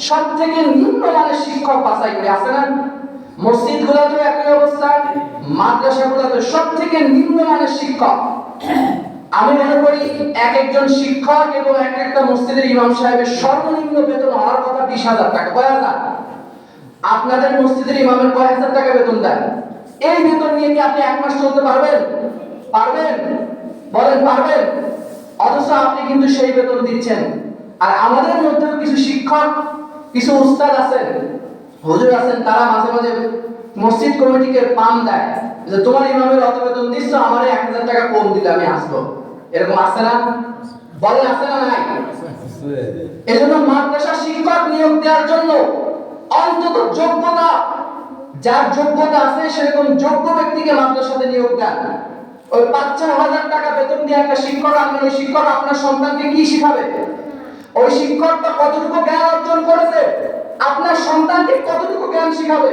সব থেকে নিম্নমানের শিক্ষক বাছাই করে আছে না? মসজিদ গুলোতে একই অবস্থা মাদ্রাসা গুলোতে সব থেকে নিম্নমানের শিক্ষক। আমি মনে করি এক একজন শিক্ষক এবং এক একটা মসজিদের ইমাম সাহেবের সর্বনিম্ন বেতন হওয়ার কথা বিশ হাজার টাকা। কয় হাজার? আপনাদের মসজিদের ইমামের কয় হাজার টাকা বেতন দেন? এই বেতন নিয়ে কি আপনি এক মাস চলতে পারবেন? পারবেন? বলেন, পারবেন। অথচ আপনি কিন্তু সেই বেতন দিচ্ছেন। আর আমাদের মধ্যেও কিছু শিক্ষক কিছু উস্তাদ আছেন, হুজুর আছেন, তারা মাঝে মাঝে মসজিদ কমিটিকে পাম দেয় যে, তোমার ইমামের অত বেতন দিচ্ছ, আমার এক হাজার টাকা কম দিলে আমি আসব। এরকম আছে না? বলেন, আছে না নাই? এজন্য মাদ্রাসা শিক্ষক নিয়োগ দেওয়ার জন্য অন্তত যোগ্যতা, যার যোগ্যতা আছে, সেরকম যোগ্য ব্যক্তিকে মাদ্রাসাতে নিয়োগ দেন। ওই পাঁচ হাজার টাকা বেতন দিয়ে একটা শিক্ষক আনবেন, ওই শিক্ষক আপনার সন্তানকে কি শিখাবে? ওই শিক্ষকটা কতটুকু জ্ঞান অর্জন করেছে? আপনার সন্তানকে কতটুকু জ্ঞান শিখাবে?